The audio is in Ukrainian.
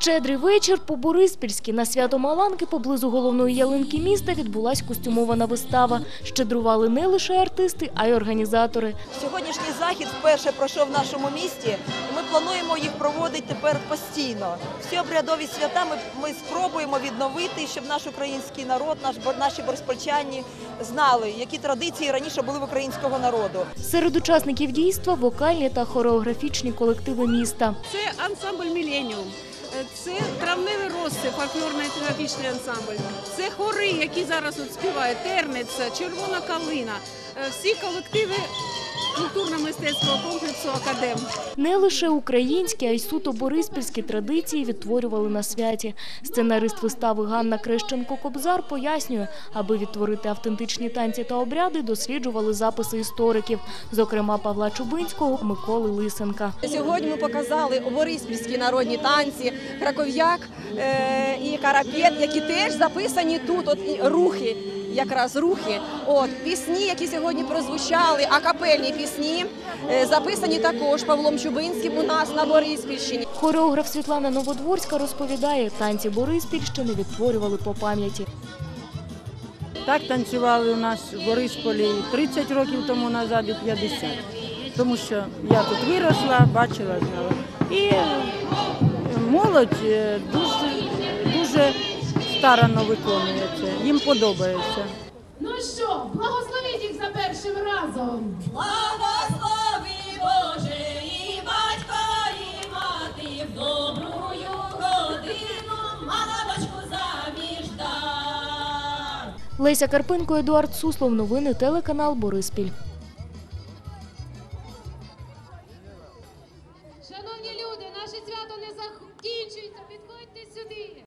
Щедрий вечір по Бориспільськи на свято Маланки поблизу головної ялинки міста відбулась костюмована вистава. Щедрували не лише артисти, а й організатори. Сьогоднішній захід вперше пройшов в нашому місті, і ми плануємо їх проводити тепер постійно. Всі обрядові свята ми, ми спробуємо відновити, щоб наш український народ, наш наші борспільчані знали, які традиції раніше були в українського народу. Серед учасників дійства вокальні та хореографічні колективи міста. Це ансамбль Міленіум. Е, Це травневий розсип, фольклорно-етнографічний ансамбль. Це хори, які зараз от співають Терниця, Червона калина. Е, Всі колективи культурно-мистецького комплексу Академ. Не лише українські, а й суто бориспільські традиції відтворювали на святі. Сценарист вистави Ганна Крещенко-Кобзар пояснює, аби відтворити автентичні танці та обряди, досліджували записи істориків, зокрема Павла Чубинського, Миколи Лисенка. Сьогодні ми показали бориспільські народні танці, краков'як і карапет, які теж записані тут. От і рухи, якраз рухи. От пісні, які сьогодні прозвучали, акапельні пісні, е, записані також Павлом Чубинським у нас на Бориспільщині. Хореограф Світлана Новодворська розповідає, танці Бориспільщини відтворювали по пам'яті. Так танцювали у нас в Борисполі 30 років тому назад і 50. Тому що я тут виросла, бачила, знала. І е, молодь е, дуже старанно виконується. Їм подобається. Ну що, благословіть їх за першим разом. Благослови Боже і батька, і мати в добрую годину, малабочку завіжда. Леся Карпенко, Едуард Суслов. Новини телеканал Бориспіль. Шановні люди, наше свято не закінчується. Підходьте сюди.